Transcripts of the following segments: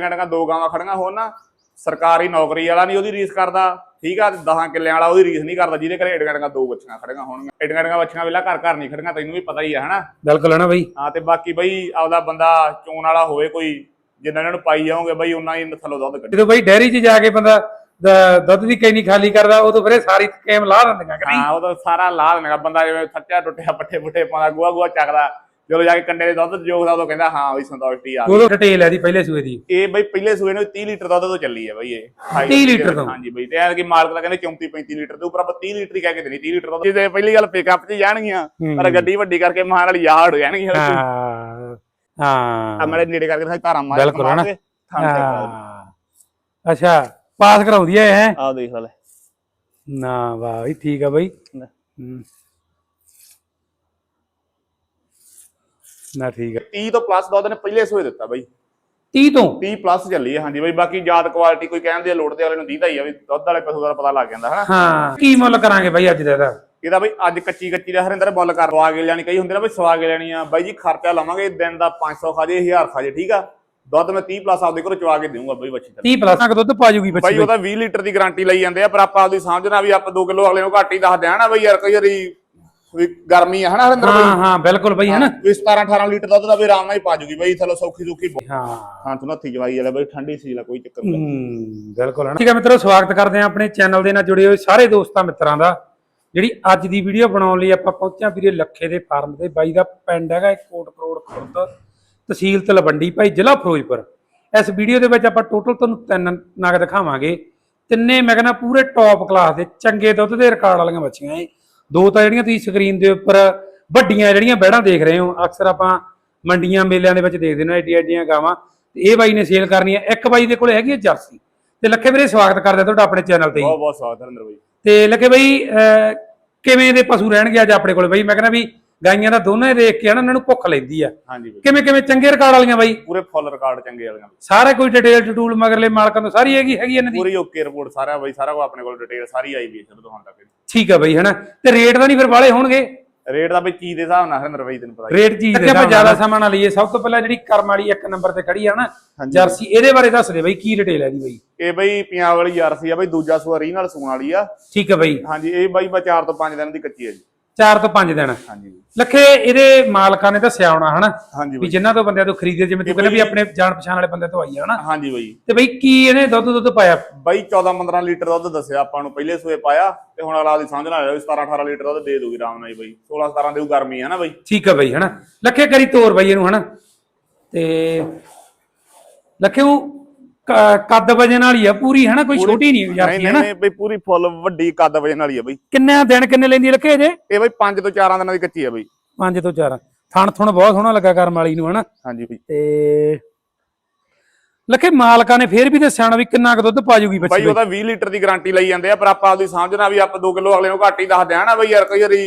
ਕਹਿੰਦਾ ਦੋ ਗਾਵਾਂ ਖੜੀਆਂ ਹੋਣ ਨਾ ਸਰਕਾਰੀ ਨੌਕਰੀ ਵਾਲਾ ਨਹੀਂ ਉਹਦੀ ਰੀਸ ਕਰਦਾ ਠੀਕ ਆ 10 ਕਿੱਲਿਆਂ ਵਾਲਾ ਉਹਦੀ ਰੀਸ ਨਹੀਂ ਕਰਦਾ ਜਿਹਦੇ ਘਰੇ ਏਡੀਆਂ ਦੋ ਬੱਚੀਆਂ ਖੜੀਆਂ ਹੋਣਗੀਆਂ। ਏਡੀਆਂ ਬੱਚੀਆਂ ਵੇਲਾ ਘਰ ਘਰ ਨਹੀਂ ਖੜੀਆਂ ਤੈਨੂੰ ਵੀ ਪਤਾ ਹੀ ਆ ਹਨਾ? ਬਿਲਕੁਲ ਹੈ ਨਾ ਬਈ। ਹਾਂ ਤੇ ਬਾਕੀ ਬਈ ਆਪਦਾ ਬੰਦਾ ਚੋਣ ਵਾਲਾ ਹੋਵੇ ਕੋਈ ਜਿੰਨਾ ਇਹਨਾਂ ਨੂੰ ਪਾਈ ਜਾਓਗੇ ਬਈ ਉਨਾ ਹੀ ਥੱਲੋਂ ਦੁੱਧ ਕੱਢੇ। ਜਦੋਂ ਬਈ ਡੈਰੀ 'ਚ ਜਾ ਕੇ ਬੰਦਾ ਦੁੱਧ ਦੀ ਕੈਨੀ ਖਾਲੀ ਕਰਦਾ ਉਦੋਂ ਫਿਰ ਇਹ ਸਾਰੀ ਕੇਮ ਲਾ ਦਿੰਦੀਆਂ ਕਿ ਨਹੀਂ? ਹਾਂ ਉਹ ਤਾਂ ਸਾਰਾ ਲਾ ਦੇਣਾ ਬੰਦਾ ਜਿਵੇਂ ਥੱਕਿਆ ਟੁੱਟਿਆ ਪੱਠੇ ਪੁੱਠੇ ਪਾਉਂਦਾ ਗੋਆ ਗੋਆ ਚੱਕਦਾ। ਜਦੋਂ ਜਾ ਕੇ ਕੰਡੇ ਦੇ ਦੁੱਧ ਜੋਗਦਾ ਉਦੋਂ ਕਹਿੰਦਾ ਹਾਂ ਬਈ ਸੰਤੋਸ਼ਟੀ ਆ ਗਈ। ਉਦੋਂ ਡਿਟੇਲ ਹੈ ਦੀ ਪਹਿਲੇ ਸੂਏ ਦੀ ਇਹ ਬਈ ਪਹਿਲੇ ਸੂਏ ਨੂੰ 30 ਲੀਟਰ ਦੁੱਧ ਤੋਂ ਚੱਲੀ ਹੈ ਬਈ ਇਹ 30 ਲੀਟਰ ਤੋਂ? ਹਾਂਜੀ ਬਈ ਤੇ ਐ ਕਿ ਮਾਲਕ ਦਾ ਕਹਿੰਦੇ 34 35 ਲੀਟਰ ਦੇ ਉੱਪਰ ਆਪਾਂ 30 ਲੀਟਰ ਹੀ ਕਹਿ ਕੇ ਦੇਣੀ 30 ਲੀਟਰ ਦੁੱਧ ਜਿਹਦੇ ਪਹਿਲੀ ਗੱਲ ਪਿਕਅਪ 'ਚ ਜਾਣਗੀਆਂ ਪਰ ਗੱਡੀ ਵੱਡੀ ਕਰਕੇ ਮਾਰ ਵਾਲੀ ਯਾਰ ਹੋ ਜਾਣਗੀਆਂ ਹਾਂ ਹਾਂ ਆ ਮੇਰੇ ਨੇੜੇ ਕਰਕੇ ਧਾਰਾਂ ਮਾਰ ਬਿਲਕੁਲ, ਹਨਾ? ਹਾਂ ਹਾਂ। ਅੱਛਾ ਪਾਸ ਕਰਾਉਂਦੀ ਹੈ ਇਹ ਆਹ ਦੇਖ ਲੈ ਨਾ ਵਾਹ ਵੀ ਠੀਕ ਆ ਬਈ। ਹੂੰ। ਨਾ ਠੀਕ ਆ। 30 ਤੋਂ ਪਲੱਸ ਦੁੱਧ ਨੇ ਪਹਿਲੇ ਸੂਏ ਦਿੱਤਾ ਬਈ। 30 ਤੋਂ? 30 ਪਲੱਸ ਚੱਲੀ ਹੈ ਹਾਂਜੀ ਬਈ ਬਾਕੀ ਜਾਤ ਕੁਆਲਿਟੀ ਕੋਈ ਕਹਿੰਦੇ ਲੋੜ ਦੇ ਵਾਲੇ ਨੂੰ ਦੀਦਾ ਹੀ ਆ ਵੀ ਦੁੱਧ ਵਾਲੇ ਪਸ਼ੂ ਦਾ ਪਤਾ ਲੱਗ ਜਾਂਦਾ ਹਨਾ? ਹਾਂ ਕੀ ਮੁੱਲ ਕਰਾਂਗੇ ਬਈ ਅੱਜ ਦਾ ਇਹਦਾ? ਇਹਦਾ ਬਈ ਅੱਜ ਕੱਚੀ ਕੱਚੀ ਦਾ ਹਰਿੰਦਰ ਮੁੱਲ ਕਰ ਸਵਾ ਕੇ ਲੈਣੀ ਕਈ ਹੁੰਦੇ ਨਾ ਬਈ ਸਵਾ ਕੇ ਲੈਣੀ ਆ। ਬਾਈ ਜੀ ਖਰਚਾ ਲਵਾਂਗੇ ਦਿਨ ਦਾ 500 ਖਾਜੇ 1000 ਖਾਜੇ ਠੀਕ ਆ? ਦੁੱਧ ਮੈਂ 30 ਪਲੱਸ ਆਪਦੇ ਘਰੋਂ ਚਵਾ ਕੇ ਦੇਵਾਂਗਾ ਬਈ ਬੱਚੀ ਦਾ। 30 ਪਲੱਸ ਤੱਕ ਦੁੱਧ ਪਾ ਜੂਗੀ ਬੱਚੀ ਬਾਈ ਉਹਦਾ 20 ਲੀਟਰ ਦੀ ਗਾਰੰਟੀ ਲਈ ਜਾਂਦੇ ਆ ਪਰ ਆਪਾਂ ਆਪਦੀ ਸਮਝਣਾ ਵੀ ਆਪਾਂ 2 ਕਿਲੋ ਅਗਲੇ ਨੂੰ ਘੱਟ ਹੀ ਦੱਸ ਦਿਆਂ ਨਾ ਬਈ? ਯਾਰ ਕਈ ਵਾਰੀ ਵੀ ਗਰਮੀ ਆ ਹਨਾ ਹਰਿੰਦਰ ਹਾਂ ਬਾਈ? ਹਾਂ ਬਿਲਕੁਲ ਬਈ ਹੈ ਨਾ ਵੀ 17 18 ਲੀਟਰ ਦੁੱਧ ਦਾ ਵੀ ਆਰਾਮ ਨਾਲ ਹੀ ਪਾ ਜੂਗੀ ਬਈ ਥੱਲੋਂ ਸੌਖੀ ਸੁਖੀ ਹਾਂ। ਹਾਂ ਤੂੰ ਨੱਥੀ ਜਵਾਈ ਵਾਲਾ ਬਈ ਠੰਡੀ ਸੀ ਲਾ ਕੋਈ ਚੱਕਰ ਨਹੀਂ। ਹੂੰ ਬਿਲਕੁਲ ਹੈ ਨਾ ਠੀਕ ਹੈ ਮਿੱਤਰੋ ਸਵਾਗਤ ਕਰਦੇ ਹਾਂ ਆਪਣੇ ਚੈਨਲ ਦੇ ਨਾਲ ਜੁੜੇ ਹੋਏ ਸਾਰੇ ਦੋਸਤਾਂ ਮਿੱਤਰਾਂ ਦਾ। ਜਿਹੜੀ ਅੱਜ ਦੀ ਵੀਡੀਓ ਬਣਾਉਣ ਲਈ ਆਪਾਂ ਪਹੁੰਚਿਆ ਵੀਰੇ ਲੱਖੇ ਦੇ ਫਾਰਮ ਤੇ। ਬਾਈ ਦਾ ਪਿੰਡ ਹੈਗਾ ਕੋਟ ਕਰੋੜ ਖੁਰਦ ਤਹਿਸੀਲ ਤਲਵੰਡੀ ਭਾਈ ਜ਼ਿਲ੍ਹਾ ਫਿਰੋਜ਼ਪੁਰ। ਇਸ ਵੀਡੀਓ ਦੇ ਵਿੱਚ ਆਪਾਂ ਟੋਟਲ ਤੁਹਾਨੂੰ ਤਿੰਨ ਨਗ ਦਿਖਾਵਾਂਗੇ। ਤਿੰਨੇ ਮੈਂ ਕਹਿੰਦਾ ਪੂਰੇ ਟੌਪ ਕਲਾਸ ਦੇ ਚੰਗੇ ਦੁੱਧ ਦੇ ਰਿਕਾਰਡ ਵਾਲੀਆਂ ਬੱਚੀਆਂ ਇਹ ਦੋ ਤਾਂ ਜਿਹੜੀਆਂ ਤੁਸੀਂ ਸਕਰੀਨ ਦੇ ਉੱਪਰ ਵੱਡੀਆਂ ਜਿਹੜੀਆਂ ਬੈੜਾਂ ਦੇਖ ਰਹੇ ਹੋ ਅਕਸਰ ਆਪਾਂ ਮੰਡੀਆਂ ਮੇਲਿਆਂ ਦੇ ਵਿੱਚ ਦੇਖਦੇ ਨੇ ਐਡੀਆਂ ਐਡੀਆਂ ਗਾਵਾਂ। ਤੇ ਇਹ ਬਾਈ ਨੇ ਸੇਲ ਕਰਨੀਆਂ। ਇੱਕ ਬਾਈ ਦੇ ਕੋਲੇ ਹੈਗੀ ਹੈ ਜਰਸੀ। ਤੇ ਲੱਖੇ ਵੀਰੇ ਸਵਾਗਤ ਕਰਦੇ ਹਾਂ ਤੁਹਾਡਾ ਆਪਣੇ ਚੈਨਲ ਤੇ ਹੀ। ਬਹੁਤ ਬਹੁਤ ਸਵਾਗਤ ਹਰਿੰਦਰ ਬਾਈ। ਤੇ ਲੱਖੇ ਬਾਈ ਕਿਵੇਂ ਦੇ ਪਸ਼ੂ ਰਹਿਣਗੇ ਅੱਜ ਆਪਣੇ ਕੋਲੇ? ਬਾਈ ਮੈਂ ਕਹਿੰਦਾ ਵੀ ਗਾਈਆਂ ਦਾ ਦੋਨਾਂ ਦੇਖ ਕੇ ਨਾ ਇਹਨਾਂ ਨੂੰ ਭੁੱਖ ਲੈਂਦੀ ਆ। ਹਾਂਜੀ ਬਾਈ। ਕਿਵੇਂ ਕਿਵੇਂ ਚੰਗੇ ਰਿਕਾਰਡ ਵਾਲੀਆਂ ਬਾਈ? ਪੂਰੇ ਫੁੱਲ ਰਿਕਾਰਡ ਚੰਗੇ ਵਾਲੀਆਂ ਸਾਰਾ ਕੋਈ ਡਿਟੇਲ ਟੂਲ ਮਗਰਲੇ ਮਾਲਕਾਂ ਤੋਂ ਸਾਰੀ ਹੈਗੀ ਹੈਗੀ ਇਹਨਾਂ ਦੀ? ਪੂਰੀ ਓਕੇ ਰਿਪੋਰਟ ਸਾਰਾ ਬਾਈ ਸਾਰਾ ਕੋ ਆਪਣੇ ਕੋਲ ਡਿਟੇਲ ਸਾਰੀ ਆਈ ਵੀ ਹੈ ਸ਼ੁਰੂ ਤੋਂ ਹੁਣ ਤੱਕ ਠੀਕ ਆ ਬਾਈ ਹਨਾ? ਤੇ ਰੇਟ ਦਾ ਨਹੀਂ ਫਿਰ ਵਾਲੇ ਹੋਣਗੇ? ਰੇਟ ਦਾ ਬਈ ਕੀ ਦੇ ਹਿਸਾਬ ਨਾਲ ਹਰਿੰਦਰ ਬਾਈ ਤੈਨੂੰ ਪਤਾ ਹੀ ਹੈ। ਰੇਟ ਚੀਜ਼ ਦੇ ਆਪਾਂ ਜ਼ਿਆਦਾ ਸਮਾਂ ਨਾ ਲਈਏ। ਸਭ ਤੋਂ ਪਹਿਲਾਂ ਜਿਹੜੀ ਕਰਮ ਵਾਲੀ ਇੱਕ ਨੰਬਰ ਤੇ ਖੜੀ ਆ ਨਾ। ਜਰਸੀ ਇਹਦੇ ਬਾਰੇ ਦੱਸ ਦੇ ਬਾਈ ਕੀ ਡਿਟੇਲ ਹੈ ਦੀ ਬਾਈ? ਇਹ ਬਈ ਪੰਜਾਬ ਵਾਲੀ ਜਰਸੀ ਆ ਬਈ ਦੂਜਾ ਸੂਆ ਰੀ ਨਾਲ ਸੂਣ ਵਾਲੀ ਆ। ਠੀਕ ਆ ਬਾਈ। ਹਾਂਜੀ ਇਹ ਬਾਈ ਬਾ 4 ਤੋਂ 5 ਦਿਨ ਦੀ ਕੱਚੀ ਹੈ ਜੀ। 4 ਤੋਂ 5 ਦਿਨ। ਹਾਂਜੀ। ਲੱਖੇ ਇਹਦੇ ਮਾਲਕਾਂ ਨੇ ਦੱਸਿਆ ਹੋਣਾ ਹਨਾ? ਹਾਂਜੀ ਵੀ ਬਾਈ। ਜਿਨ੍ਹਾਂ ਤੋਂ ਬੰਦਿਆਂ ਤੋਂ ਖਰੀਦੇ ਜਿਵੇਂ ਤੂੰ ਕਹਿੰਦਾ ਵੀ ਆਪਣੇ ਜਾਣ ਪਛਾਣ ਵਾਲੇ ਬੰਦੇ ਤੋਂ ਆਈ ਆ ਹਨਾ? ਹਾਂਜੀ ਬਾਈ। ਤੇ ਬਈ ਕੀ ਇਹਨੇ ਦੁੱਧ ਦੁੱਧ ਪਾਇਆ? ਬਾਈ 14 15 ਲੀਟਰ ਦੁੱਧ ਦੱਸਿਆ ਆਪਾਂ ਨੂੰ ਪਹਿਲੇ ਸੂਏ ਪਾਇਆ ਤੇ ਹੁਣ ਅਗਲਾ ਦੀ ਸਮਝ ਨਾਲ 17 18 ਲੀਟਰ ਦੁੱਧ ਦੇ ਦੂਗੀ ਆਰਾਮ ਨਾਲ ਹੀ ਬਾਈ। 16 17 ਦੇਊ ਗਰਮੀ ਹੈ ਨਾ ਬਾਈ। ਠੀਕ ਆ ਬਈ ਹਨਾ? ਲੱਖੇ ਕਰੀ ਤੋਰ ਬਈ ਇਹਨੂੰ ਹਨਾ? ਤੇ ਲੱਖੇ ਉਹ ਕ- ਕੱਦ ਵਜਨ ਵਾਲੀ ਆ ਪੂਰੀ ਹਨਾ? ਕੋਈ ਛੋਟੀ ਨਹੀਂ ਜਾਤੀ ਨਹੀਂ ਹਨਾ? ਨਹੀਂ ਬਈ ਪੂਰੀ ਫੁੱਲ ਵੱਡੀ ਕੱਦ ਵਜਨ ਵਾਲੀ ਆ ਬਈ। ਕਿੰਨੇ ਦਿਨ ਕਿੰਨੇ ਲੈਂਦੀ ਲੱਖੇ ਇਹਦੇ ਇਹ ਬਈ 5 ਤੋਂ 4 ਦਿਨਾਂ ਦੀ ਕੱਚੀ ਆ ਬਈ। 5 ਤੋਂ 4 ਥਣ ਥਣ ਬਹੁਤ ਸੋਹਣਾ ਲੱਗਾ ਕਰਮ ਵਾਲੀ ਨੂੰ ਹਨਾ? ਹਾਂਜੀ ਬਈ। ਤੇ ਲੱਖੇ ਮਾਲਕਾਂ ਨੇ ਫੇਰ ਵੀ ਦੱਸਿਆ ਵੀ ਕਿੰਨਾ ਕੁ ਦੁੱਧ ਪਾ ਜੂਗੀ ਬੱਚੀ ਬਾਈ ਉਹਦਾ 20 ਲੀਟਰ ਦੀ ਗਾਰੰਟੀ ਲਈ ਜਾਂਦੇ ਆ ਪਰ ਆਪਾਂ ਆਪਦੀ ਸਮਝਣਾ ਵੀ ਆਪਾਂ 2 ਕਿਲੋ ਅਗਲੇ ਨੂੰ ਘੱਟ ਹੀ ਦੱਸ ਨਾ ਬਈ ਯਾਰ ਕਈ ਵਾਰੀ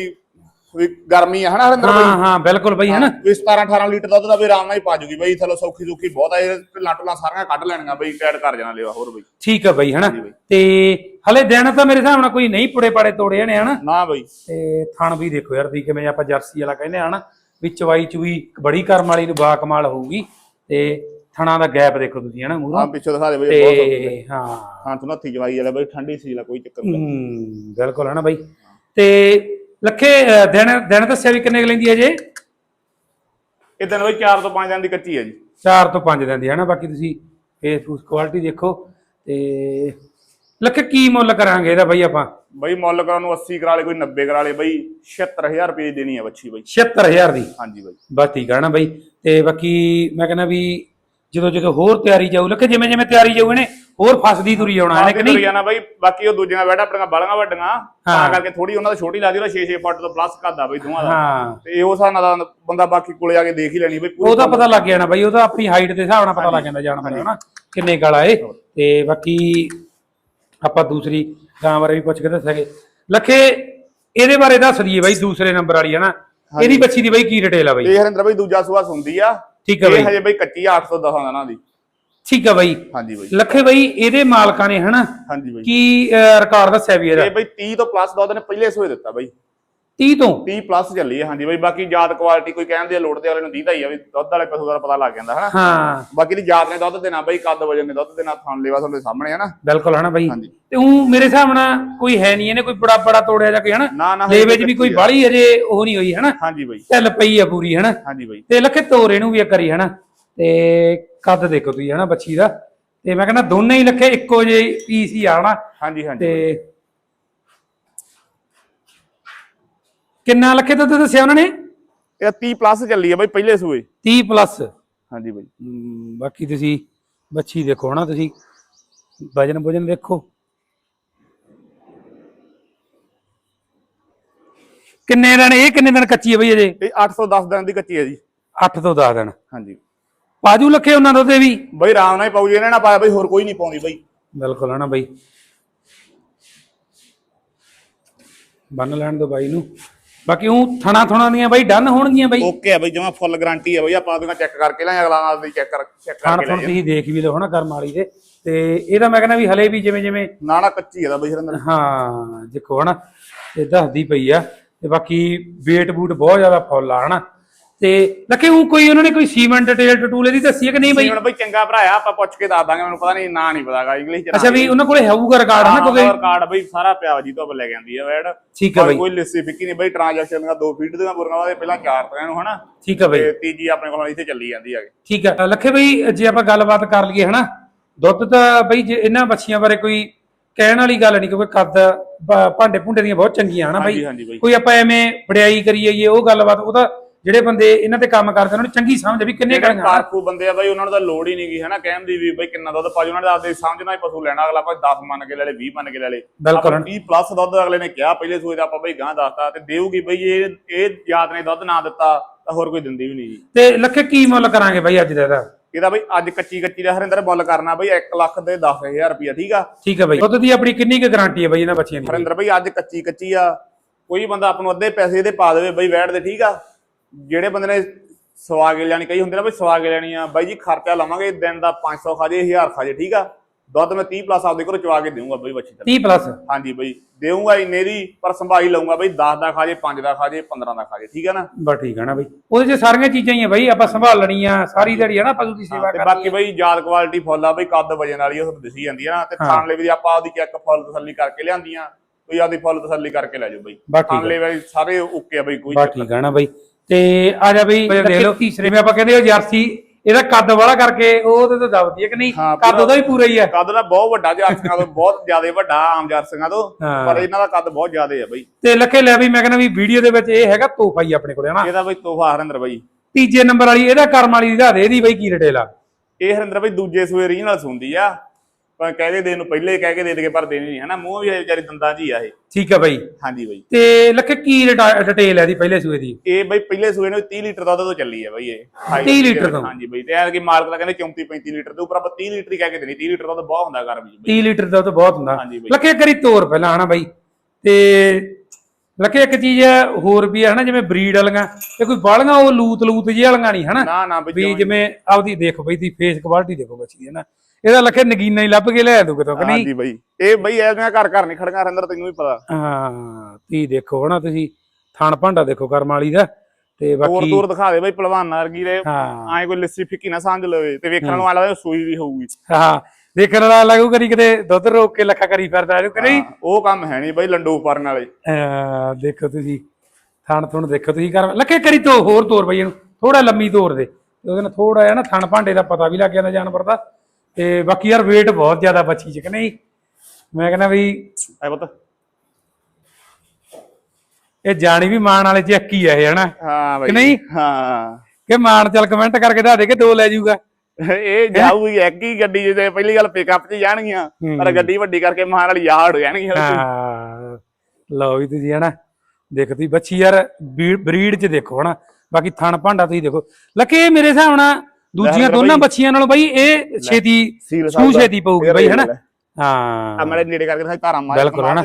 ਵੀ ਗਰਮੀ ਆ ਹਨਾ ਹਰਿੰਦਰ ਬਾਈ? ਹਾਂ ਹਾਂ ਬਿਲਕੁਲ ਬਈ ਹਨਾ? ਵੀ 17 18 ਲੀਟਰ ਦੁੱਧ ਦਾ ਵੀ ਆਰਾਮ ਨਾਲ ਹੀ ਪਾ ਜੂਗੀ ਬਈ ਥੱਲੋਂ ਸੌਖੀ ਸੁਖੀ ਬਹੁਤ ਆ ਇਹ ਢਿੱਲਾਂ ਢੁੱਲਾਂ ਸਾਰੀਆਂ ਕੱਢ ਲੈਣੀਆਂ ਬਈ ਟੈਡ ਕਰ ਜਾਣਾ ਲਿਆ ਹੋਰ ਬਈ। ਠੀਕ ਆ ਬਈ ਹਨਾ। ਤੇ ਹਲੇ ਦਿਨ ਤਾਂ ਮੇਰੇ ਹਿਸਾਬ ਨਾਲ ਕੋਈ ਨਹੀਂ ਪੁੜੇ ਪਾੜੇ ਤੋੜੇ ਨੇ ਹਨਾ? ਨਾ ਬਈ। ਤੇ ਥਣ ਵੀ ਦੇਖੋ ਯਾਰ ਦੀ ਕਿਵੇਂ ਆਪਾਂ ਜਰਸੀ ਵਾਲਾ ਕਹਿੰਦੇ ਆ ਹਨਾ? ਵੀ ਚਵਾਈ ਚੂਈ ਬੜੀ ਕਰਮ ਵਾਲੀ ਨੂੰ ਬਾ ਕਮਾਲ ਹੋਊਗੀ ਤੇ ਥਣਾ ਦਾ ਗੈਪ ਦੇਖੋ ਤੁਸੀਂ ਹਨਾ ਹਾਂ ਮੂਹਰੋਂ ਪਿੱਛੋਂ ਦਿਖਾ ਦੇ ਬਈ ਬਹੁਤ ਹਾਂ। ਹਾਂ ਤੂੰ ਨੱਥੀ ਜਵਾਈ ਵਾਲਾ ਬਈ ਠੰਡੀ ਸੀ ਲਾ ਕੋਈ ਚੱਕਰ ਨਹੀਂ। ਹੂੰ ਬਿਲਕੁਲ ਹਨਾ ਬਈ? ਤੇ ਲੱਖੇ ਅਹ, ਦਿਨ ਦਿਨ ਦੱਸਿਆ ਵੀ ਕਿੰਨੇ ਕੁ ਲੈਂਦੀ ਹੈ ਜੇ? ਇਹ ਦਿਨ ਬਈ 4 ਤੋਂ 5 ਦਿਨ ਦੀ ਕੱਚੀ ਹੈ ਜੀ। 4 ਤੋਂ 5 ਦਿਨ ਦੀ ਹਨਾ ਬਾਕੀ ਤੁਸੀਂ ਫੇਸ ਫੂਸ ਕੁਆਲਿਟੀ ਦੇਖੋ ਤੇ ਲੱਖੇ ਕੀ ਮੁੱਲ ਕਰਾਂਗੇ ਇਹਦਾ ਬਈ ਆਪਾਂ? ਬਈ ਮੁੱਲ ਕਰਾਂ ਨੂੰ 80 ਕਰਾ ਲੇ ਕੋਈ 90 ਕਰਾ ਲੇ ਬਈ 76000 ਰੁਪਏ ਦੀ ਦੇਣੀ ਹੈ ਬੱਚੀ ਬਈ। 76000 ਦੀ? ਹਾਂਜੀ ਬਈ। ਬਸ ਠੀਕ ਆ ਨਾ ਬਈ? ਤੇ ਬਾਕੀ ਮੈਂ ਕਹਿੰਦਾ ਵੀ ਜਦੋਂ ਜਦੋਂ ਹੋਰ ਤਿਆਰੀ ਜਾਊ ਲੱਖੇ ਜਿਵੇਂ ਜਿਵੇਂ ਤਿਆਰੀ ਜਾਊ ਇਹਨੇ ਹੋਰ ਫਸਦੀ ਤੁਰੀ ਆਉਣਾ ਇਹਨੇ ਕਿ ਨਹੀਂ? ਜਾਣਾ ਬਈ ਬਾਕੀ ਉਹ ਦੂਜੀਆਂ ਬੈਠਾ ਆਪਣੀਆਂ ਬਾਲੀਆਂ ਵੱਡੀਆਂ। ਤਾਂ ਕਰਕੇ ਥੋੜੀ ਉਹਨਾਂ ਦਾ ਛੋਟੀ ਲੱਗਦੀ ਉਹਦਾ 6-6 ਫੁੱਟ ਤੋਂ ਪਲੱਸ ਕਰਦਾ ਬਈ ਦੋਵਾਂ ਦਾ। ਹਾਂ। ਤੇ ਇਹ ਉਸ ਹਿਸਾਬ ਨਾਲ ਬੰਦਾ ਬਾਕੀ ਕੋਲੇ ਆ ਕੇ ਦੇਖ ਹੀ ਲੈਣੀ ਬਈ ਪੂਰੀ ਉਹਦਾ ਪਤਾ ਲੱਗ ਜਾਣਾ ਬਈ ਉਹਦਾ ਆਪਣੀ ਹਾਈਟ ਦੇ ਹਿਸਾਬ ਨਾਲ ਪਤਾ ਲੱਗ ਜਾਂਦਾ ਜਾਣ ਦਾ ਹਨਾ ਕਿੰਨੇ ਗਲਾ ਏ ਤੇ ਬਾਕੀ ਆਪਾਂ ਦੂਸਰੀ ਗਾਂ ਬਾਰੇ ਵੀ ਪੁੱਛ ਕੇ ਦੱਸਾਂਗੇ। ਲੱਖੇ ਇਹਦੇ ਬਾਰੇ ਦੱਸ ਦਈਏ ਬਈ ਦੂਸਰੇ ਨੰਬਰ ਵਾਲੀ ਹਨਾ। ਇਹਦੀ ਬੱਚੀ ਦੀ ਬਈ ਕੀ ਡਿਟੇਲ ਆ ਬਈ? ਇਹ ਹਰਿੰਦਰ ਬਈ ਦੂਜਾ ਸੂਆ ਸੁੰਦੀ ਆ। ਠੀਕ ਬਈ। ਹਜੇ ਬਈ ਕੱਚੀ ਆ 810 ਦਿਨਾਂ ਦੀ। ਠੀਕ ਆ ਬਈ। ਹਾਂਜੀ ਬਈ। ਲੱਖੇ ਬਈ ਇਹਦੇ ਮਾਲਕਾਂ ਨੇ ਹਨਾ ਹਾਂਜੀ ਬਈ। ਕੀ ਰਿਕਾਰਡ ਦੱਸਿਆ ਵੀ ਇਹਦਾ? ਇਹ ਬਈ 30 ਤੋਂ ਪਲੱਸ ਦੁੱਧ ਨੇ ਪਹਿਲੇ ਸੂਏ ਦਿੱਤਾ ਬਈ। 30 ਤੋਂ? 30 ਪਲੱਸ ਚੱਲੀ ਹੈ ਹਾਂਜੀ ਬਈ। ਬਾਕੀ ਜਾਤ ਕੁਆਲਿਟੀ ਕੋਈ ਕਹਿਣ ਦੀ ਲੋੜ ਤੇ ਵਾਲੇ ਨੂੰ ਦੀਦਾ ਹੀ ਆ ਵੀ ਦੁੱਧ ਵਾਲੇ ਪਸ਼ੂ ਦਾ ਪਤਾ ਲੱਗ ਜਾਂਦਾ ਹਨਾ। ਹਾਂ। ਬਾਕੀ ਦੀ ਜਾਤ ਨੇ ਦੁੱਧ ਦੇਣਾ ਬਈ ਕੱਦ ਵਜਨ ਨੇ ਦੁੱਧ ਦੇਣਾ ਥਣ ਲੈਵਾ ਤੁਹਾਡੇ ਸਾਹਮਣੇ ਹੈ ਨਾ ਬਿਲਕੁਲ ਹਨਾ ਬਾਈ। ਹਾਂਜੀ। ਤੇ ਉਹ ਮੇਰੇ ਹਿਸਾਬ ਨਾਲ ਕੋਈ ਹੈ ਨਹੀਂ ਇਹਨੇ ਕੋਈ ਬੜਾ ਬੜਾ ਤੋੜਿਆ ਜਾਂ ਕੋਈ ਹਨਾ। ਨਾ ਨਾ ਹਜੇ ਲੇਵੇ 'ਚ ਵੀ ਕੋਈ। ਬਾਹਲੀ ਅਜੇ ਉਹ ਨਹੀਂ ਹੋਈ ਹਨਾ। ਹਾਂਜੀ ਬਈ। ਢਿੱਲ ਪਈ ਆ ਪੂਰੀ ਹਨਾ। ਹਾਂਜੀ ਬਈ। ਤੇ ਲੱਖੇ ਤੋਰ ਇਹਨੂੰ ਵੀ ਇੱਕ ਵਾਰੀ ਹਨਾ। ਤੇ ਕੱਦ ਦੇਖੋ ਤੁਸੀਂ ਹਨਾ ਬੱਚੀ ਦਾ। ਤੇ ਮੈਂ ਕਹਿੰਦਾ ਦੋਨੇ ਹੀ ਲੱਖੇ ਇੱਕੋ ਜਿਹੇ ਪੀਸ ਹੀ ਆਣਾ ਹਾਂਜੀ ਹਾਂਜੀ ਤੇ ਕਿੰਨਾ ਲੱਖੇ ਦੁੱਧ ਦੱਸਿਆ ਉਹਨਾਂ ਨੇ? ਇਹ 30 ਪਲੱਸ ਚੱਲੀ ਹੈ ਬਈ ਪਹਿਲੇ ਸੂਏ। 30 ਪਲੱਸ ਹਾਂਜੀ ਬਈ। ਬਾਕੀ ਤੁਸੀਂ ਬੱਚੀ ਦੇਖੋ ਹਨਾ ਤੁਸੀਂ ਵਜਨ ਵਜਨ ਦੇਖੋ ਕਿੰਨੇ ਦਿਨ ਇਹ ਕਿੰਨੇ ਦਿਨ ਕੱਚੀ ਹੈ ਬਈ ਅਜੇ? ਇਹ 810 ਦਿਨ ਦੀ ਕੱਚੀ ਹੈ ਜੀ। 8 ਤੋਂ 10 ਦਿਨ। ਹਾਂਜੀ। ਪਾਜੂ ਲੱਖੇ ਉਹਨਾਂ ਦੇ ਉਹਦੇ ਵੀ। ਬਈ ਆਰਾਮ ਨਾਲ ਹੀ ਪਾਉ ਜੀ ਇਹਨਾਂ ਨਾਲ ਪਾਇਆ ਬਈ ਹੋਰ ਕੋਈ ਨਹੀਂ ਪਾਉਂਦੀ ਬਈ। ਬਿਲਕੁਲ ਹਨਾ ਬਈ। ਬੰਨ ਲੈਣ ਦੋ ਬਾਈ ਨੂੰ। ਬਾਕੀ ਉਹ ਥਣਾ ਥਣਾ ਦੀਆਂ ਬਾਈ ਡਨ ਹੋਣਗੀਆਂ ਬਾਈ। ਓਕੇ ਆ ਬਈ ਜਮਾ ਫੁੱਲ ਗਾਰੰਟੀ ਹੈ ਬਈ ਆਪਾਂ ਉਹਦੀਆਂ ਚੈੱਕ ਕਰਕੇ ਲੈ ਅਗਲਾ ਨਾਲ ਦੀ ਚੈੱਕ ਕਰ ਚੈੱਕ ਥਣ ਕਰਕੇ ਲੈ ਥਣ ਤੁਸੀਂ ਦੇਖ ਵੀ ਲਓ ਹਨਾ ਕਰਮ ਵਾਲੀ ਦੇ। ਤੇ ਇਹਦਾ ਮੈਂ ਕਹਿੰਦਾ ਵੀ ਹਲੇ ਵੀ ਜਿਵੇਂ ਜਿਵੇਂ ਨਾ ਨਾ ਕੱਚੀ ਹੈ ਦਾ ਬਈ ਹਰਿੰਦਰ। ਹਾਂ ਦੇਖੋ ਹਨਾ ਤੇ ਦੱਸਦੀ ਪਈ ਆ। ਤੇ ਬਾਕੀ ਵੇਟ ਬੂਟ ਬਹੁਤ ਜ਼ਿਆਦਾ ਫੁੱਲ ਆ ਹਨਾ। ਤੇ ਲੱਕੇ ਉਹ ਕੋਈ ਉਹਨਾਂ ਨੇ ਕੋਈ ਸੀਮੈਂਟ ਡਿਟੇਲ ਟਟੂਲ ਇਹਦੀ ਦੱਸੀ ਹੈ ਕਿ ਨਹੀਂ ਬਈ? ਹੁਣ ਬਈ ਚੰਗਾ ਭਰਾਇਆ ਆਪਾਂ ਪੁੱਛ ਕੇ ਦੱਸ ਦਾਂਗੇ ਮੈਨੂੰ ਪਤਾ ਨਹੀਂ ਨਾਂ ਨਹੀਂ ਪਤਾਗਾ ਇੰਗਲਿਸ਼ ਚ ਅੱਛਾ ਵੀ ਉਹਨਾਂ ਕੋਲੇ ਹੋਊਗਾ ਰਿਕਾਰਡ ਹਨਾ ਕਿਉਂਕਿ? ਕਾਰਡ ਬਈ ਸਾਰਾ ਪਿਆ ਜੀ ਤੋਂ ਲੈ ਕੇ ਆਂਦੀ ਆ ਵੈਡ ਠੀਕ ਹੈ ਬਈ। ਕੋਈ ਲਿਸੀ ਫਿੱਕੀ ਨਹੀਂ ਬਈ ਟ੍ਰਾਂਜੈਕਸ਼ਨ ਦਾ ਦੋ ਫੀਟ ਦੀਆਂ ਬੁਰਗਾ ਉਹਦੇ ਪਹਿਲਾਂ ਚਾਰ ਤਰ੍ਹਾਂ ਨੂੰ ਹਨਾ? ਠੀਕ ਹੈ ਬਈ। ਤੇ ਤੀਜੀ ਆਪਣੇ ਕੋਲ ਇੱਥੇ ਚੱਲੀ ਜਾਂਦੀ ਹੈਗੀ ਠੀਕ ਹੈ ਲੱਖੇ ਬਈ ਜੇ ਆਪਾਂ ਗੱਲਬਾਤ ਕਰ ਲਈਏ ਹਨਾ? ਦੁੱਧ ਤਾਂ ਬਈ ਜੇ ਇਹਨਾਂ ਬੱਚੀਆਂ ਬਾਰੇ ਕੋਈ ਕਹਿਣ ਵਾਲੀ ਗੱਲ ਨਹੀਂ ਕਿਉਂਕਿ ਕੱਦ ਭਾਂਡੇ ਭੁੰਡੇ ਦੀਆਂ ਬਹੁਤ ਚੰਗੀਆਂ ਹਨਾ ਬਈ? ਕੋਈ ਆਪਾਂ ਐਵੇਂ ਵਡਿਆਈ ਕਰੀਏ ਉਹ ਗੱਲਬਾਤ ਉਹ ਤਾਂ ਜਿਹੜੇ ਬੰਦੇ ਇਹਨਾਂ ਤੇ ਕੰਮ ਕਰਦੇ ਉਹਨਾਂ ਨੂੰ ਚੰਗੀ ਸਮਝ ਆ ਵੀ ਕਿੰਨੇ ਜਿਹੜੇ ਕਰੀਆਂ ਕਾਰਖੂ ਬੰਦੇ ਆ ਬਈ ਉਹਨਾਂ ਨੂੰ ਤਾਂ ਲੋੜ ਹੀ ਨਹੀਂਗੀ ਹਨਾ? ਕਹਿਣ ਦੀ ਵੀ ਬਈ ਕਿੰਨਾ ਦੁੱਧ ਪਾਜੋ ਉਹਨਾਂ ਦੇ ਆਪਦੇ ਸਮਝਣਾ ਹੀ ਪਸ਼ੂ ਲੈਣਾ ਅਗਲਾ ਭਾਵੇਂ 10 ਮੰਨ ਕੇ ਲੈ ਲੇ 20 ਮੰਨ ਕੇ ਲੈ ਲੇ। ਬਿਲਕੁਲ। ਆਪਾਂ 30 ਪਲੱਸ ਦੁੱਧ ਅਗਲੇ ਨੇ ਕਿਹਾ ਪਹਿਲੇ ਸੂਏ ਦਾ ਆਪਾਂ ਬਈ ਗਾਂ ਦੱਸਤਾ ਤੇ ਦੇਊਗੀ ਬਈ ਇਹ ਇਹ ਯਾਦ ਨੇ ਦੁੱਧ ਨਾ ਦਿੱਤਾ ਤਾਂ ਹੋਰ ਕੋਈ ਦਿੰਦੀ ਵੀ ਨਹੀਂ ਜੀ ਤੇ ਲੱਖੇ ਕੀ ਮੁੱਲ ਕਰਾਂਗੇ ਬਈ ਅੱਜ ਦਾ ਇਹਦਾ? ਇਹਦਾ ਬਈ ਅੱਜ ਕੱਚੀ ਕੱਚੀ ਦਾ ਹਰਿੰਦਰ ਮੁੱਲ ਕਰਨਾ ਬਈ 1 ਲੱਖ ਤੇ 10000 ਰੁਪਇਆ ਠੀਕ ਆ? ਠੀਕ ਹੈ ਬਈ। ਦੁੱਧ ਦੀ ਆਪਣੀ ਕਿੰਨੀ ਕੁ ਗਾਰੰਟੀ ਹੈ ਬਈ ਇਹਨਾਂ ਬੱਚਿਆਂ ਦੀ? ਹਰਿੰਦਰ ਬਈ ਅੱਜ ਕੱਚੀ ਕੱਚੀ ਆ ਕੋਈ ਬੰਦਾ ਆਪ ਨੂੰ ਅੱਧੇ ਪੈਸੇ ਇਹਦੇ ਪਾ ਦੇਵੇ ਬਈ ਵੈਟ ਦੇ ਠੀਕ ਆ? ਜਿਹੜੇ ਬੰਦੇ ਨੇ ਸਵਾ ਕੇ ਲੈਣੀ ਕਈ ਹੁੰਦੇ ਨੇ ਬਈ ਸਵਾ ਕੇ ਲੈਣੀ ਆ ਬਾਈ ਜੀ ਖਰਚਾ ਲਵਾਂਗੇ ਦਿਨ ਦਾ 500 ਖਾਜੇ 1000 ਖਾਜੇ ਠੀਕ ਆ? ਦੁੱਧ ਮੈਂ 30 ਪਲੱਸ ਆਪਦੇ ਘਰੋਂ ਚਵਾ ਕੇ ਦੇਊਂਗਾ ਬਈ ਬੱਚੀ ਦਾ 30 ਪਲੱਸ ਹਾਂਜੀ ਬਈ ਦੇਊਂਗਾ ਇੰਨੇ ਦੀ ਪਰ ਸੰਭਾਈ ਲਊਂਗਾ ਬਈ 10 ਦਾ ਖਾਜੇ 5 ਦਾ ਖਾਜੇ 15 ਦਾ ਖਾਜੇ ਠੀਕ ਆ ਨਾ? ਬਸ ਠੀਕ ਹੈ ਨਾ ਬਈ। ਉਹਦੇ 'ਚ ਸਾਰੀਆਂ ਚੀਜ਼ਾਂ ਹੀ ਆ ਬਈ ਆਪਾਂ ਸੰਭਾਲ ਲੈਣੀਆਂ ਸਾਰੀ ਦਿਹਾੜੀ ਹੈ ਨਾ ਪਸ਼ੂ ਦੀ ਸੇਵਾ ਤੇ ਕਰਨੀ ਬਾਕੀ ਬਈ ਯਾਦ ਕੁਆਲਿਟੀ ਫੁੱਲ ਆ ਬਈ ਕੱਦ ਵਜਨ ਵਾਲੀ ਉਹ ਦਿਸੀ ਜਾਂਦੀ ਆ ਨਾ ਤੇ ਥਾਣ ਲਈ ਵੀ ਆਪਾਂ ਆਪਦੀ ਚੈੱਕ ਫੁੱਲ ਤਸੱਲੀ ਕਰਕੇ ਲਿਆਂਦੀਆਂ ਕੋਈ ਆਪਦੀ ਫੁੱਲ ਤਸੱਲੀ ਕਰਕੇ ਲੈ ਜਾਓ ਬਈ। ਥਾਣ ਲਈ ਸਾਰੇ ਓਕੇ ਆ ਬਈ ਕੋਈ ਬਸ ਠੀਕ ਨਾ ਬਈ। ਤੇ ਆ ਜਾ ਬਈ ਦੇਖ ਲਓ। ਤੀਸਰੇ ਵਿੱਚ ਆਪਾਂ ਕਹਿੰਦੇ ਉਹ ਜਰਸੀ ਇਹਦਾ ਕੱਦ ਵਾਲਾ ਕਰਕੇ ਉਹ ਉਹਦੇ ਤੋਂ ਦਬਦੀ ਹੈ ਕਿ ਨਹੀਂ? ਕੱਦ ਉਹਦਾ ਵੀ ਪੂਰਾ ਹੀ ਹੈ। ਕੱਦ ਨਾ ਬਹੁਤ ਵੱਡਾ ਜਰਸੀਆਂ ਤੋਂ ਬਹੁਤ ਜ਼ਿਆਦਾ ਵੱਡਾ ਆਮ ਜਰਸੀਆਂ ਤੋਂ। ਪਰ ਇਹਨਾਂ ਦਾ ਕੱਦ ਬਹੁਤ ਜ਼ਿਆਦਾ ਹੈ ਬਈ। ਤੇ ਲੱਖੇ ਲੈ ਵੀ ਮੈਂ ਕਹਿੰਦਾ ਵੀ ਵੀਡੀਓ ਦੇ ਵਿੱਚ ਇਹ ਹੈਗਾ ਤੋਹਫਾ ਹੀ ਆਪਣੇ ਕੋਲੇ ਹਨਾ? ਇਹਦਾ ਬਈ ਤੋਹਫਾ ਹਰਿੰਦਰ ਬਈ। ਤੀਜੇ ਨੰਬਰ ਵਾਲੀ ਇਹਦਾ ਕਰਮ ਵਾਲੀ ਦਾ ਦੇ ਇਹਦੀ ਬਈ ਕੀ ਰਿਟੇਲ ਇਹ ਹਰਿੰਦਰ ਬਈ ਦੂਜੇ ਸੂਏ ਨਾਲ ਸੁਣਦੀ ਆ। ਪਰ ਕਹਦੇ ਦੇਣ ਨੂੰ ਪਹਿਲੇ ਕਹਿ ਕੇ ਦੇ ਦੇ ਕੇ ਪਰ ਦੇਣੀ ਨਹੀਂ ਹਨਾ? ਮੂੰਹ ਵੀ ਇਹ ਵਿਚਾਰੀ ਦੰਦਾਂ 'ਚ ਹੀ ਆ ਇਹ। ਠੀਕ ਹੈ ਬਈ। ਹਾਂਜੀ ਬਈ। ਤੇ ਲੱਖੇ ਕੀ ਰਿਟੇਲ ਹੈ ਇਹਦੀ ਪਹਿਲੇ ਸੂਏ ਦੀ? ਇਹ ਬਈ ਪਹਿਲੇ ਸੂਏ ਨੂੰ 30 ਲੀਟਰ ਦੁੱਧ ਤੋਂ ਚੱਲੀ ਹੈ ਬਈ ਇਹ। 30 ਲੀਟਰ ਤੋਂ? ਹਾਂਜੀ ਬਈ ਤੇ ਐਰ ਕਿ ਮਾਲਕ ਦਾ ਕਹਿੰਦੇ 34 35 ਲੀਟਰ ਦੇ ਉੱਪਰ ਆਪਾਂ 30 ਲੀਟਰ ਹੀ ਕਹਿ ਕੇ ਦੇਣੀ 30 ਲੀਟਰ ਦੁੱਧ ਬਹੁਤ ਹੁੰਦਾ ਜੀ ਬਈ। 30 ਲੀਟਰ ਦਾ ਤਾਂ ਬਹੁਤ ਹੁੰਦਾ। ਲੱਖੇ ਕਰੀ ਤੋਰ ਪਹਿਲਾਂ ਹਨਾ ਬਈ? ਤੇ ਲੱਖੇ ਇੱਕ ਚੀਜ਼ ਹੋਰ ਵੀ ਹੈ ਹਨਾ ਜਿਵੇਂ ਬਰੀਡ ਵਾਲੀਆਂ ਇਹ ਕੋਈ ਬਾਲੀਆਂ ਉਹ ਲੂਤ ਲੂਤ ਜਿਹੀ ਵਾਲੀਆਂ ਨਹੀਂ ਹਨਾ? ਨਾ ਨਾ ਬਈ ਵੀ ਜਿਵੇਂ ਆਪਦੀ ਦੇਖੋ ਬਈ ਦੀ ਫੇਸ ਕੁਆਲਿਟੀ ਦੇਖੋ ਬੱਚੀ ਦੀ ਹਨਾ? ਇਹਦਾ ਲੱਖੇ ਨਗੀਨਾ ਹੀ ਲੱਭ ਕੇ ਲੈ ਦੂ ਕਿਤੋਂ ਕਿ ਨਹੀਂ? ਹਾਂਜੀ ਬਈ। ਇਹ ਬਈ ਐਵੇਂ ਘਰ ਘਰ ਨਹੀਂ ਖੜੀਆਂ ਹਰਿੰਦਰ ਤੈਨੂੰ ਵੀ ਪਤਾ। ਹਾਂ ਤੀ ਦੇਖੋ ਹਨਾ ਤੁਸੀਂ ਥਣ ਭਾਂਡਾ ਦੇਖੋ ਕਰਮ ਵਾਲੀ ਦਾ ਤੇ ਹੋਰ ਬਾਕੀ ਦੂਰ ਦਿਖਾ ਦੇ ਬਈ ਪਹਿਲਵਾਨਾਂ ਵਰਗੀ ਦੇ। ਹਾਂ। ਐ ਕੋਈ ਲੱਸੀ ਫਿੱਕੀ ਨਾ ਸਮਝ ਲਵੇ ਤੇ ਵੇਖਣ ਨੂੰ ਲੱਗਦਾ ਸੂਈ ਵੀ ਹੋਊਗੀ। ਹਾਂ ਦੇਖਣ ਵਾਲਾ ਲੱਗੂ ਕਰੀ ਕਿਤੇ ਦੁੱਧ ਰੋਕ ਕੇ ਲੱਖਾ ਕਰੀ ਫਿਰਦਾ ਇਹਨੂੰ ਕਿ ਨਹੀਂ? ਹਾਂ, ਉਹ ਕੰਮ ਹੈ ਨਹੀਂ ਬਈ ਲੰਡੂ ਪਰਨ ਵਾਲੇ। ਅਹ ਦੇਖੋ ਤੁਸੀਂ ਥਣ ਥੁਣ ਦੇਖੋ ਤੁਸੀਂ ਕਰ ਲੱਕੇ ਕਰੀ ਤੋ ਹੋਰ ਤੋਰ ਬਈ ਇਹਨੂੰ ਥੋੜਾ ਲੰਮੀ ਤੋਰ ਦੇ। ਤੇ ਉਹਦੇ ਨਾਲ ਥੋੜਾ ਜਿਹਾ ਨਾ ਥਣ ਭਾਂਡੇ ਦਾ ਪਤਾ ਵੀ ਲੱਗ ਜਾਂਦਾ ਜਾਨਵਰ ਦਾ। ਤੇ ਬਾਕੀ ਯਾਰ weight ਬਹੁਤ ਜ਼ਿਆਦਾ ਬੱਚੀ ਚ ਕਿ ਨਹੀਂ? ਮੈਂ ਕਹਿੰਦਾ ਵੀ ਐ ਪਤਾ। ਇਹ ਜਾਣੀ ਵੀ ਮਾਣ ਵਾਲੇ ਚ ਹੀ ਆ ਇਹ ਹਨਾ? ਹਾਂ ਬਈ। ਨਹੀਂ? ਹਾਂ। ਕਿ ਮਾਣ ਚੱਲ ਕਮੈਂਟ ਕਰਕੇ ਦੱਸ ਦੇ ਕਿ ਦੋ ਲੈ ਜਾਊਗਾ। ਇਹ ਜਾਊਗੀ ਇੱਕ ਹੀ ਗੱਡੀ ਜਿਹਦੇ ਪਹਿਲੀ ਗੱਲ ਪਿਕਅਪ 'ਚ ਜਾਣਗੀਆਂ ਪਰ ਗੱਡੀ ਵੱਡੀ ਕਰਕੇ ਮਾਰ ਵਾਲੀ ਯਾਰ ਹੋ ਜਾਣਗੀਆਂ ਹਾਂ। ਲਓ ਵੀ ਤੁਸੀਂ ਹਨਾ? ਦੇਖੋ ਤੁਸੀਂ ਬੱਚੀ ਯਾਰ ਬਰੀਡ ਚ ਦੇਖੋ ਹਨਾ? ਬਾਕੀ ਥਣ ਭਾਂਡਾ ਤੁਸੀਂ ਦੇਖੋ। ਲੱਕੇ ਮੇਰੇ ਹਿਸਾਬ ਨਾਲ ਦੂਜੀਆਂ ਦੋਨਾਂ। ਬੱਚੀਆਂ ਨਾਲੋਂ ਬਈ ਇਹ ਛੇਤੀ ਸੂ ਛੇਤੀ ਪਊਗੀ ਬਈ ਹਨਾ? ਹੈ। ਹਾਂ। ਆ ਮੇਰੇ ਨੇੜੇ ਕਰਕੇ ਦਿਖਾਈ ਧਾਰਾ ਮਾਰ ਬਿਲਕੁਲ ਹਨਾ।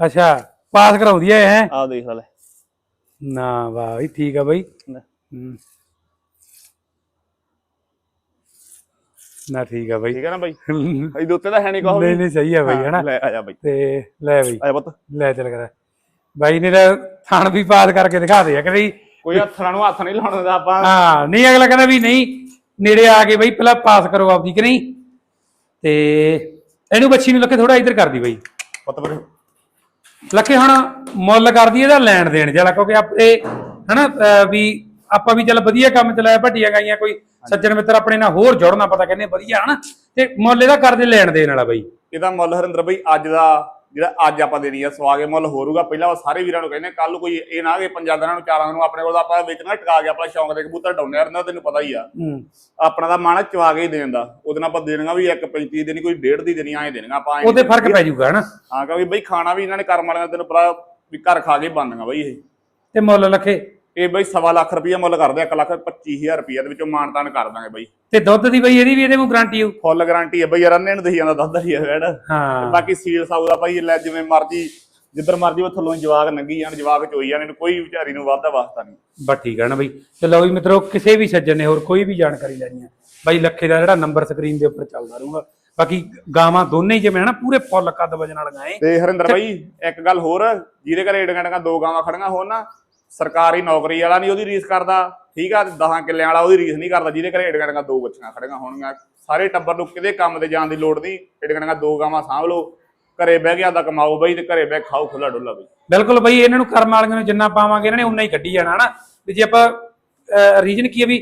ਅੱਛਾ ਪਾਸ ਕਰਾਉਂਦੀ ਐ ਹੈ? ਆ ਦੇਖ ਲੈ। ਨਾ ਵਾਹ ਵੀ ਠੀਕ ਆ ਬਈ। ਨਾ ਠੀਕ ਆ ਬਈ। ਠੀਕ ਹੈ ਨਾ ਬਾਈ? ਨਹੀਂ ਇਹਦੇ ਉੱਤੇ ਤਾਂ ਹੈ ਨਹੀਂ ਕਹੋ ਨਹੀਂ ਸਹੀ ਆ ਬਈ ਹਨਾ? ਲੈ ਆ ਜਾ ਬਾਈ। ਤੇ ਲੈ ਬਈ। ਆ ਜਾ ਪੁੱਤ। ਲੈ ਚੱਲ ਕਰ। ਬਾਈ ਨੇ ਤਾਂ ਥਣ ਵੀ ਪਾਸ ਕਰਕੇ ਦਿਖਾ ਦੇ ਆ ਕਿ ਕੋਈ ਹੱਥਾਂ ਨੂੰ ਹੱਥ ਨਹੀਂ ਲਾਉਣ ਦਾ ਆਪਾਂ। ਹਾਂ ਨਹੀਂ ਅਗਲਾ ਕਹਿੰਦਾ ਵੀ ਨਹੀਂ ਨੇੜੇ ਆ ਕੇ ਬਈ ਪਹਿਲਾਂ ਪਾਸ ਕਰੋ ਆਪਦੀ ਕਿ ਨਹੀਂ? ਤੇ ਇਹਨੂੰ ਬੱਚੀ ਨੂੰ ਲੱਕੇ ਥੋੜਾ ਇੱਧਰ ਕਰਦੀ ਬਈ। ਪੁੱਤ ਵੀਰੇ। ਲੱਕੇ ਹੁਣ ਮੁੱਲ ਕਰਦੀ ਇਹਦਾ ਲੈਣ ਦੇਣ ਜਿਹੜਾ ਕਿਉਂਕਿ ਆਪਣੇ ਹਨਾ ਵੀ ਆਪਾਂ ਵੀ ਚੱਲ ਵਧੀਆ ਕੰਮ ਚਲਾਇਆ ਭੱਟੀਆਂ ਗਾਈਆਂ ਕੋਈ ਸੱਜਣ ਮਿੱਤਰ ਆਪਣੇ ਨਾਲ ਹੋਰ ਜੁੜਨਾ ਪਤਾ ਕਹਿੰਦੇ ਵਧੀਆ ਹਨਾ। ਤੇ ਮੁੱਲ ਇਹਦਾ ਕਰਦੇ ਲੈਣ ਦੇਣ ਵਾਲਾ ਬਈ। ਇਹਦਾ ਮੁੱਲ ਹਰਿੰਦਰ ਬਈ ਅੱਜ ਦਾ ਜਿਹੜਾ ਅੱਜ ਆਪਾਂ ਦੇਣੀ ਆ ਸਵਾਗੇ ਮੁੱਲ ਹੋਰੂਗਾ। ਪਹਿਲਾਂ ਉਹ ਸਾਰੇ ਵੀਰਾਂ ਨੂੰ ਕਹਿੰਦੇ ਕੱਲ ਨੂੰ ਕੋਈ ਇਹ ਨਾ ਕਿ ਪੰਜਾਂ ਦਿਨਾਂ ਨੂੰ ਚਾਰਾਂ ਨੂੰ ਆਪਣੇ ਕੋਲ ਆਪਾਂ ਵੇਚਣਾ ਟਿਕਾ ਕੇ ਆਪਣਾ ਸ਼ੌਂਕ ਦੇ ਕਬੂਤਰ ਡਾਉਨੇ ਆ ਤੈਨੂੰ ਪਤਾ ਹੀ ਆ। ਆਪਣਾ ਤਾਂ ਮਨ ਚਵਾ ਕੇ ਹੀ ਦੇਣ ਦਾ। ਉਹਦੇ ਨਾਲ ਆਪਾਂ ਦੇਣਗਾ ਵੀ ਇੱਕ 35 ਦੇਣੀ ਕੋਈ ਡੇਢ ਦੀ ਦੇਣੀ ਐਂ ਦੇਣਗਾ ਆਪਾਂ ਉਹਦੇ ਫ਼ਰਕ ਪੈ ਜਾਊਗਾ ਹਨਾ? ਹਾਂ ਕਿਉਂਕਿ ਬਈ ਖਾਣਾ ਵੀ ਇਹਨਾਂ ਨੇ ਕਰਮ ਵਾਲਿਆਂ ਦਾ ਤੈਨੂੰ ਪਤਾ ਵੀ ਘਰ ਖਾ ਕੇ ਬੰਦੀਆਂ ਬਈ ਇਹ। ਤੇ ਮੁੱਲ ਲੱਖੇ ਇਹ ਬਈ ਸਵਾ ਲੱਖ ਰੁਪਈਆ ਮੁੱਲ ਕਰਦੇ ਆ 1 ਲੱਖ 25000 ਰੁਪਈਆ ਦੇ ਵਿੱਚੋਂ ਮਾਨਤਾਨ ਕਰ ਦਾਂਗੇ ਬਈ। ਤੇ ਦੁੱਧ ਦੀ ਬਈ ਇਹਦੀ ਵੀ ਇਹਦੇ ਨੂੰ ਗਾਰੰਟੀ ਹੋ ਫੁੱਲ ਗਾਰੰਟੀ ਹੈ ਬਈ ਰੰਨੇ ਨੂੰ ਦਈ ਜਾਂਦਾ ਦੁੱਧ ਹੀ ਹੈ ਵੈੜ ਹਾਂ। ਬਾਕੀ ਸੀਲ ਸਾਊ ਦਾ ਭਾਈ ਲੈ ਜਿਵੇਂ ਮਰਜ਼ੀ ਜਿੱਧਰ ਮਰਜ਼ੀ ਉਹ ਥੱਲੋਂ ਜਵਾਕ ਨੰਗੀ ਜਾਣ ਜਵਾਕ ਚੋਈ ਜਾਣ ਇਹਨੂੰ ਕੋਈ ਵਿਚਾਰੀ ਨੂੰ ਵਾਧਾ ਵਾਸਤਾ ਨਹੀਂ। ਬਸ ਠੀਕ ਹੈ ਨਾ ਬਈ। ਤੇ ਲਓ ਵੀ ਮਿੱਤਰੋ ਕਿਸੇ ਵੀ ਸੱਜਣ ਨੇ ਹੋਰ ਕੋਈ ਵੀ ਜਾਣਕਾਰੀ ਲੈਣੀ ਹੈ ਬਾਈ ਲੱਖੇ ਦਾ ਜਿਹੜਾ ਨੰਬਰ ਸਕਰੀਨ ਦੇ ਉੱਪਰ ਚੱਲਦਾ ਰਹੂਗਾ। ਬਾਕੀ ਗਾਵਾਂ ਦੋਨੇ ਹੀ ਜਿਵੇਂ ਹਨਾ ਪੂਰੇ ਫੁੱਲ ਕੱਦ ਵਜਣ ਵਾਲੀਆਂ ਐ। ਤੇ ਹਰਿੰਦਰ ਭਾਈ ਇੱਕ ਗੱਲ ਹੋਰ ਜਿਹਦੇ ਘਰੇ ਏਡੀਆਂ ਏਡੀਆਂ ਦੋ ਗਾਵਾਂ ਖੜੀਆਂ ਹੋਣ ਨਾ ਸਰਕਾਰੀ ਨੌਕਰੀ ਵਾਲਾ ਨਹੀਂ ਉਹਦੀ ਰੀਸ ਕਰਦਾ, ਠੀਕ ਆ 10 ਕਿੱਲਿਆਂ ਵਾਲਾ ਉਹਦੀ ਰੀਸ ਨਹੀਂ ਕਰਦਾ, ਜਿਹਦੇ ਘਰੇ ਏਡੀਆਂ ਦੋ ਬੱਚੀਆਂ ਖੜੀਆਂ ਹੋਣਗੀਆਂ। ਸਾਰੇ ਟੱਬਰ ਨੂੰ ਕਿਤੇ ਕੰਮ ਤੇ ਜਾਣ ਦੀ ਲੋੜ ਨਹੀਂ ਏਡੀਆਂ ਦੋ ਗਾਵਾਂ ਸਾਂਭ ਲਓ, ਘਰੇ ਬਹਿ ਕੇ ਆਦਾ ਕਮਾਓ ਬਈ ਤੇ ਘਰੇ ਬਹਿ ਕੇ ਖਾਓ ਖੁੱਲਾ ਡੁੱਲਾ ਬਈ। ਬਿਲਕੁਲ ਬਈ, ਇਹਨਾਂ ਨੂੰ ਕਰਮ ਵਾਲੀਆਂ ਨੂੰ ਜਿੰਨਾ ਪਾਵਾਂਗੇ, ਇਹਨਾਂ ਨੇ ਉਨਾ ਹੀ ਕੱਢੀ ਜਾਣਾ, ਹਨਾ? ਵੀ ਜੇ ਆਪਾਂ ਰੀਜਨ ਕੀ ਹੈ ਵੀ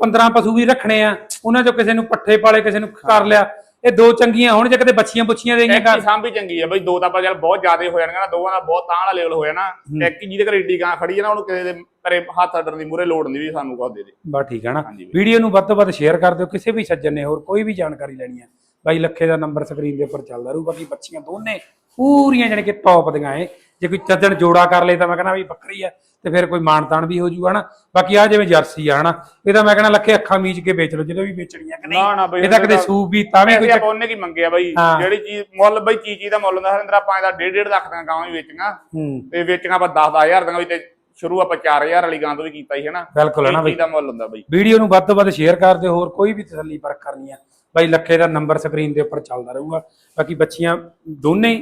15 ਪਸ਼ੂ ਵੀ ਰੱਖਣੇ ਆ, ਉਹਨਾਂ ਚੋਂ ਕਿਸੇ ਨੂੰ ਪੱਠੇ ਪਾਲੇ, ਕਿਸੇ ਨੂੰ ਕਰ ਲਿਆ ਇਹ ਦੋ ਚੰਗੀਆਂ ਹੋਣ ਜੇ ਕਿਤੇ ਬੱਚੀਆਂ ਬੁੱਚੀਆਂ ਦੇਈਆਂ ਇੱਕ ਹੀ ਸਾਂਭੀ ਚੰਗੀ ਆ ਬਈ ਦੋ ਤਾਂ ਆਪਾਂ ਚੱਲ ਬਹੁਤ ਜ਼ਿਆਦਾ ਹੋ ਜਾਣਗੇ ਨਾ ਦੋਵਾਂ ਦਾ ਬਹੁਤ ਤਾਂ ਵਾਲਾ ਲੈਵਲ ਹੋ ਜਾਣਾ। ਇੱਕ ਜਿਹਦੇ ਘਰੇ ਏਡੀ ਗਾਂ ਖੜੀ ਹੈ ਨਾ ਉਹਨੂੰ ਕਿਸੇ ਦੇ ਘਰੇ ਹੱਥ ਅੱਡਣ ਦੀ ਮੂਰੇ ਲੋੜ ਨਹੀਂ ਵੀ ਸਾਨੂੰ ਕੁਝ ਦੇ ਦੇ। ਬਸ ਠੀਕ ਹੈ ਨਾ। ਵੀਡੀਓ ਨੂੰ ਵੱਧ ਤੋਂ ਵੱਧ ਸ਼ੇਅਰ ਕਰ ਦਿਓ ਕਿਸੇ ਵੀ ਸੱਜਣ ਨੇ ਹੋਰ ਕੋਈ ਵੀ ਜਾਣਕਾਰੀ ਲੈਣੀ ਹੈ ਬਾਈ ਲੱਖੇ ਦਾ ਨੰਬਰ ਸਕਰੀਨ ਦੇ ਉੱਪਰ ਚੱਲਦਾ ਰਹੂ ਬਾਕੀ ਬੱਚੀਆਂ ਦੋਨੇ ਪੂਰੀਆਂ ਜਾਣੀ ਕਿ ਟੌਪ ਦੀਆਂ ਏ ਜੇ ਕੋਈ ਸੱਜਣ ਜੋੜਾ ਕਰ ਲੇ ਤਾਂ ਮੈਂ ਕਹਿੰਦਾ ਵੀ ਬੱਕਰੀ ਆ ਤੇ ਫਿਰ ਕੋਈ ਮਾਨਤਾਨ ਵੀ ਹੋ ਜੂਗਾ ਨਾ। ਬਾਕੀ ਆ ਜਿਵੇਂ ਜਰਸੀ ਆ ਹਨਾ ਇਹ ਤਾਂ ਮੈਂ ਕਹਿੰਦਾ ਲੱਖੇ ਅੱਖਾਂ ਮੀਚ ਕੇ ਵੇਚ ਲਓ ਜਦੋਂ ਵੀ ਵੇਚਣੀਆਂ ਕਿ ਨਾ, ਨਾ ਨਹੀਂ ਬਈ, ਇਹ ਤਾਂ ਇਹਦਾ- ਸੂਪ ਵੀ ਤਾਂ ਵੀ ਕੋਈ ਆਪਾਂ ਉਹਨੇ ਕੀ ਮੰਗਿਆ ਬਾਈ। ਜਿਹੜੀ ਚੀਜ਼ ਮੁੱਲ ਬਈ ਚੀਜ਼ ਚੀਜ਼ ਦਾ ਮੁੱਲ ਹੁੰਦਾ ਹਰਿੰਦਰ ਆਪਾਂ ਇਹਦਾ 1.5 ਲੱਖ ਦੀਆਂ ਗਾਵਾਂ ਵੀ ਵੇਚੀਆਂ ਹੂੰ। ਤੇ ਵੇਚੀਆਂ ਆਪਾਂ 10 10000 ਦੀਆਂ ਵੀ ਤੇ ਸ਼ੁਰੂ ਆਪਾਂ 4000 ਵਾਲੀ ਗਾਂ ਤੋਂ ਵੀ ਕੀਤਾ ਸੀ ਹਨਾ? ਬਿਲਕੁਲ ਹੈ ਨਾ ਇਹ ਬਈ? ਦਾ ਮੁੱਲ ਹੁੰਦਾ ਬਈ। ਵੀਡੀਓ ਨੂੰ ਵੱਧ ਤੋਂ ਵੱਧ ਸ਼ੇਅਰ ਕਰ ਦਿਓ ਹੋਰ ਕੋਈ ਵੀ ਤਸੱਲੀ ਪਰਖ ਕਰਨੀ ਆ। ਬਾਈ ਲੱਖੇ ਦਾ ਨੰਬਰ ਸਕਰੀਨ ਦੇ ਉੱਪਰ ਚੱਲਦਾ ਰਹੂਗਾ। ਬਾਕੀ ਬੱਚੀਆਂ ਦੋਨੇ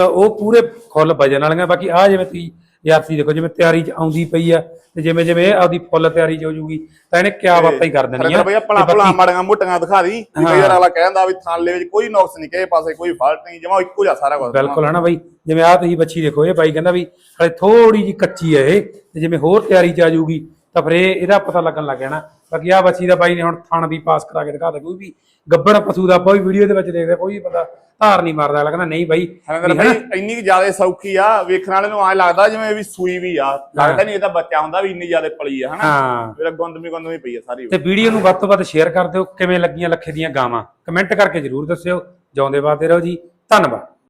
ਉਹ ਪੂਰੇ ਫੁੱਲ ਵਜਨ ਵਾਲੀਆਂ ਬਾਕੀ ਆ ਜਿਵੇਂ ਤੁਸੀਂ ਯਾਰਸੀ ਦੇਖੋ ਜਿਵੇਂ ਤਿਆਰੀ ਚ ਆਉਂਦੀ ਪਈ ਆ ਤੇ ਜਿਵੇਂ ਜਿਵੇਂ ਇਹ ਆਪਦੀ ਫੁੱਲ ਤਿਆਰੀ ਚ ਹੋ ਜੂਗੀ ਤਾਂ ਇਹਨੇ ਕਿਆ ਬਾਤਾਂ ਹੀ ਕਰ ਦੇਣੀਆਂ ਬਈ ਭਲਾ ਭਲਾ ਮਾੜੀਆਂ ਮੋਟੀਆਂ ਦਿਖਾ ਦੀ ਕਈ ਵਾਰ ਅਗਲਾ ਕਹਿੰਦਾ ਵੀ ਥਾਲੇ ਵਿੱਚ ਕੋਈ ਨੁਕਸ ਨਹੀਂ ਕਿਸੇ ਪਾਸੇ ਕੋਈ ਫਾਲਟ ਨਹੀਂ ਜਮਾ ਇੱਕੋ ਜਿਹਾ ਸਾਰਾ ਕੁਝ ਬਿਲਕੁਲ ਹੈ ਨਾ ਬਾਈ ਜਿਵੇਂ ਆ ਤੁਸੀਂ ਬੱਚੀ ਦੇਖੋ ਇਹ ਬਾਈ ਕਹਿੰਦਾ ਵੀ ਹਲੇ ਥੋੜੀ ਜੀ ਕੱਚੀ ਹੈ ਇਹ ਤੇ ਜਿਵੇਂ ਹੋਰ ਤਿਆਰੀ ਚ ਆ ਜੂਗੀ ਤਾਂ ਫਿਰ ਇਹ ਇਹਦਾ ਪਤਾ ਲੱਗਣ ਲੱਗ ਜਾਣਾ। ਬਾਕੀ ਆ ਬੱਚੀ ਦਾ ਬਾਈ ਨੇ ਹੁਣ ਥਣ ਵੀ ਪਾਸ ਕਰਾ ਕੇ ਦਿਖਾ ਦੇ ਕੋਈ ਵੀ ਗੱਬੜ ਪਸ਼ੂ ਦਾ ਕੋਈ ਵੀਡੀਓ ਦੇ ਵਿੱਚ ਦੇਖਦਾ ਕੋਈ ਵੀ ਬੰਦਾ ਧਾਰ ਨਹੀਂ ਮਾਰਦਾ ਕਹਿੰਦਾ ਨਹੀਂ ਬਾਈ ਹਰਿੰਦਰ ਇੰਨੀ ਕੁ ਜ਼ਿਆਦਾ ਸੌਖੀ ਆ ਵੇਖਣ ਵਾਲੇ ਨੂੰ ਐ ਲੱਗਦਾ ਜਿਵੇਂ ਵੀ ਸੂਈ ਵੀ ਆ ਲੱਗਦਾ ਨਹੀਂ ਇਹਦਾ ਬੱਚਾ ਹੁੰਦਾ ਵੀ ਇੰਨੀ ਜ਼ਿਆਦਾ ਪਲੀ ਆ ਹਨਾ? ਮੇਰਾ ਗੁੰਦਮੀ ਗੁੰਦਮੀ ਪਈ ਆ ਸਾਰੀ ਤੇ ਵੀਡੀਓ ਨੂੰ ਵੱਧ ਤੋਂ ਵੱਧ ਸ਼ੇਅਰ ਕਰ ਦਿਓ ਕਿਵੇਂ ਲੱਗੀਆਂ ਲੱਖੇ ਦੀਆਂ ਗਾਵਾਂ। ਕਮੈਂਟ ਕਰਕੇ ਜਰੂਰ ਦੱਸਿਓ। ਜਿਉਂਦੇ ਵਾਦੇ ਰਹੋ ਜੀ ਧੰਨਵਾਦ।